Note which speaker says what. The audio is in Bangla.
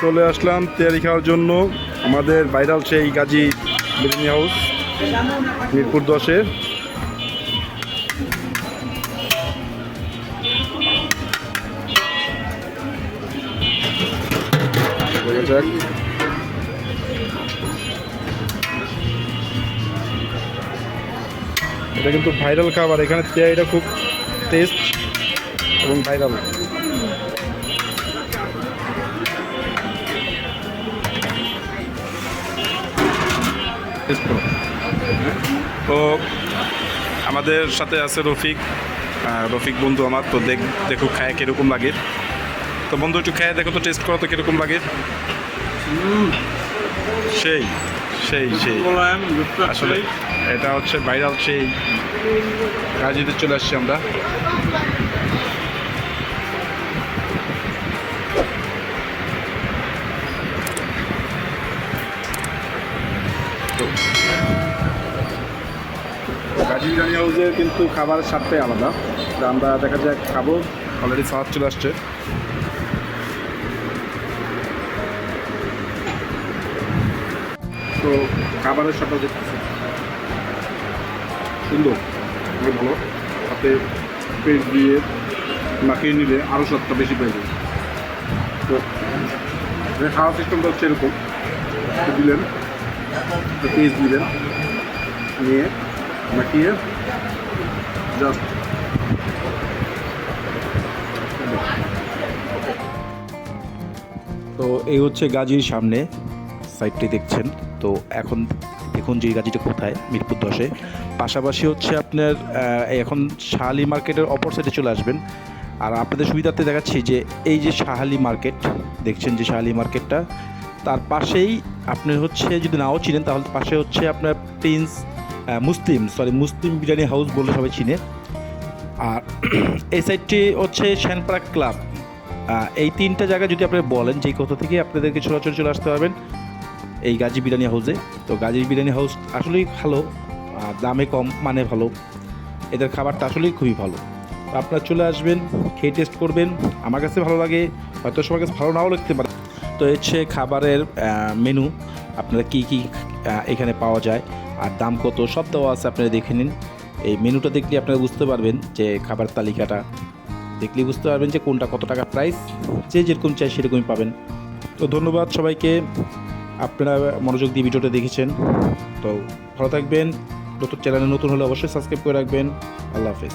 Speaker 1: চলে আসলাম তৈরি খাওয়ার জন্য আমাদের ভাইরাল সেই গাজী বিরিয়ানি হাউস মিরপুর দশে যাক। এটা কিন্তু ভাইরাল খাবার এখানে তেয়ারিটা খুব টেস্ট এবং ভাইরাল টেস্ট তো আমাদের সাথে আছে রফিক রফিক বন্ধু আমার তো দেখ দেখো খায় কীরকম লাগে। তো বন্ধু একটু খায় দেখো তো টেস্ট করো তো কীরকম লাগে। সেই সেই সেই। আসলে এটা হচ্ছে ভাইরাল সেই কাজিতে চলে আসছি আমরা। বিরিয়ানি হাউসের কিন্তু খাবারের স্বাদটাই আলাদা। আমরা দেখা যাক, খাব। অলরেডি সালাদ চলে আসছে। তো খাবারের স্বাদটা দেখতেছি। সুন্দর। অনেক ভালো। সাথে পেস্ট দিয়ে মাখিয়ে নিলে আরও স্বাদটা বেশি পেয়ে যাবে তো এখানে খাওয়ার সিস্টেমটা হচ্ছে এরকম। দিলেন পেস্ট দিলেন, নিয়ে মাখিয়ে জাস্ট
Speaker 2: তো এই হচ্ছে গাজীর সামনে। সাইডটি দেখছেন। তো এখন দেখুন যে গাজীটা কোথায়, মিরপুর দশে। পাশাপাশি হচ্ছে আপনার এখন শাহালি মার্কেটের অপর সাইডে চলে আসবেন। আর আপনাদের সুবিধার্থে দেখাচ্ছি যে এই যে শাহালি মার্কেট, দেখছেন যে শাহালি মার্কেটটা। তার পাশেই আপনি হচ্ছে যদি নাও চিনেন, তাহলে পাশে হচ্ছে আপনার prince Muslim sorry Muslim biryani house বলে সবাই চিনে। আর এই সাইডটি হচ্ছে শ্যানপাড়া ক্লাব। এই তিনটা জায়গা যদি আপনি বলেন যে কোথা থেকে আপনাদেরকে সরাসরি চলে আসতে পারবেন এই গাজী বিরিয়ানি হাউসে তো গাজী বিরিয়ানি হাউস আসলেই ভালো দামে কম মানে ভালো। এদের খাবারটা আসলেই খুবই ভালো। তো আপনারা চলে আসবেন, খেয়ে টেস্ট করবেন। আমার কাছে ভালো লাগে, হয়তো সবার কাছে ভালো নাও লাগতে পারে। তো হচ্ছে খাবারের মেনু আপনারা কি কি এখানে পাওয়া যায়, আর দাম কত, সব দেওয়া আছে, আপনারা দেখে নিন। এই মেনুটা দেখলে আপনারা বুঝতে পারবেন যে খাবার তালিকাটা। দেখলেই বুঝতে পারবেন যে কোনটা কত টাকা প্রাইস যে যেরকম চাই সেরকমই পাবেন। তো ধন্যবাদ সবাইকে। আপনারা মনোযোগ দিয়ে ভিডিওটা দেখেছেন। তো ভালো থাকবেন। নতুন চ্যানেলে নতুন হলে অবশ্যই সাবস্ক্রাইব করে রাখবেন। আল্লাহ হাফেজ।